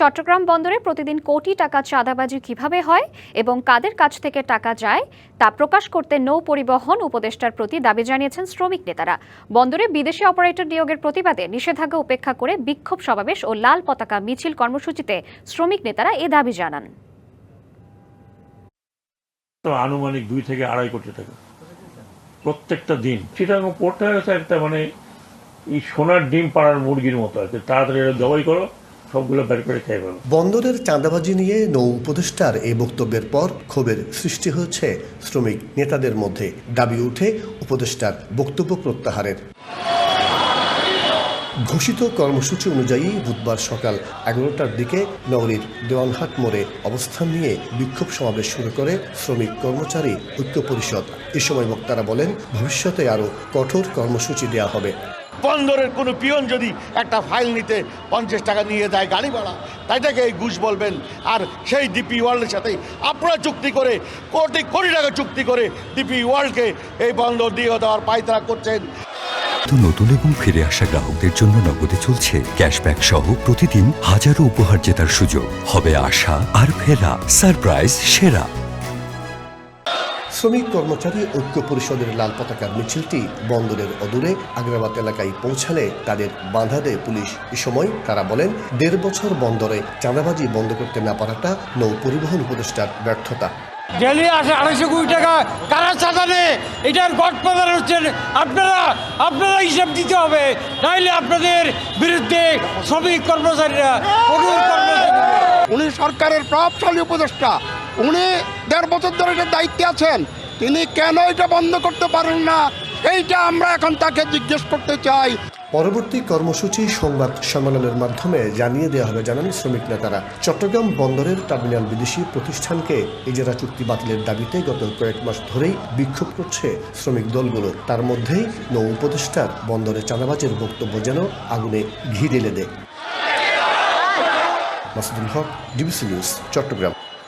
চট্টগ্রাম বন্দরে প্রতিদিন কোটি টাকা চাঁদাবাজি কীভাবে হয় এবং কাদের কাছ থেকে টাকা যায়, তা প্রকাশ করতে নৌ পরিবহন উপদেষ্টার প্রতি দাবি জানিয়েছেন শ্রমিক নেতারা। বন্দরে বিদেশি অপারেটর নিয়োগের প্রতিবাদে নিষেধাজ্ঞা উপেক্ষা করে বিক্ষোভ সমাবেশ ও লাল পতাকা মিছিল কর্মসূচিতে শ্রমিক নেতারা এ দাবি জানান। আনুমানিক দুই থেকে আড়াই কোটি টাকা। প্রত্যেকটা দিন। সেটা একটা মানে সোনার ডিম পাড়ার মুরগির মতো কি তাড়াতাড়ি জবাই করো। সবগুলো বের করে চাইব বন্দরের চাঁদাবাজি নিয়ে নৌ উপদেষ্টার এই বক্তব্যের পর ক্ষোভের সৃষ্টি হয়েছে শ্রমিক নেতাদের মধ্যে। দাবি উঠে উপদেষ্টার বক্তব্য প্রত্যাহারের। ঘোষিত কর্মসূচি অনুযায়ী বুধবার সকাল এগারোটার দিকে নগরীর দেওয়ানহাট মোড়ে অবস্থান নিয়ে বিক্ষোভ সমাবেশ শুরু করে শ্রমিক কর্মচারী ঐক্য পরিষদ। এ সময় বক্তারা বলেন, ভবিষ্যতে আরও কঠোর কর্মসূচি দেওয়া হবে। বন্দরের কোনো পিয়ন যদি একটা ফাইল নিতে পঞ্চাশ টাকা নিয়ে যায় গাড়ি ভাড়া তাইটাকে এই ঘুষ বলবেন। আর সেই ডিপি ওয়ার্ল্ডের সাথে আপনারা চুক্তি করে, কোটি কোটি টাকা চুক্তি করে ডিপি ওয়ার্ল্ডকে এই বন্দর দিয়ে দেওয়ার পায়তারা করছেন। তো নতুন এবং ফিরে আসা গ্রাহকদের জন্য নগদে চলছে ক্যাশব্যাক সহ প্রতিদিন হাজারো উপহার জেতার সুযোগ। হবে আশা আর ফেরা সারপ্রাইজ সেরা। শ্রমিক কর্মচারী ঐক্য পরিষদের লাল পতাকার মিছিলটি বন্দরের অদূরে আগ্রাবাদ এলাকায় পৌঁছালে তাদের বাধা দেয় পুলিশ। এ সময় তারা বলেন, দেড় বছর বন্দরে চাঁদাবাজি বন্ধ করতে না পারাটা নৌ পরিবহন উপদেষ্টার ব্যর্থতা। ডেলি আসে আড়াইশো কোটি টাকা। কারা নেয় এটার গডফাদার হচ্ছেন আপনারা। আপনারা হিসাব দিতে হবে। নাইলে আপনাদের বিরুদ্ধে শ্রমিক কর্মচারীরা। উনি সরকারের প্রভাবশালী উপদেষ্টা। উনি দেড় বছর ধরে এটার দায়িত্বে আছেন। তিনি কেন এটা বন্ধ করতে পারেন না? এইটা আমরা এখন তাকে জিজ্ঞেস করতে চাই। পরবর্তী কর্মসূচি সংবাদ সম্মেলনের মাধ্যমে জানিয়ে দেওয়া হবে জানান শ্রমিক নেতারা। চট্টগ্রাম বন্দরের টার্মিনাল বিদেশি প্রতিষ্ঠানকে ইজারা চুক্তি বাতিলের দাবিতে গত কয়েক মাস ধরেই বিক্ষোভ করছে শ্রমিক দলগুলো। তার মধ্যেই নৌ উপদেষ্টার বন্দরে চাঁদাবাজের বক্তব্য যেন আগুনে ঘি ঢেলে দেয়। Masudul Haq, DBC news, Chattogram.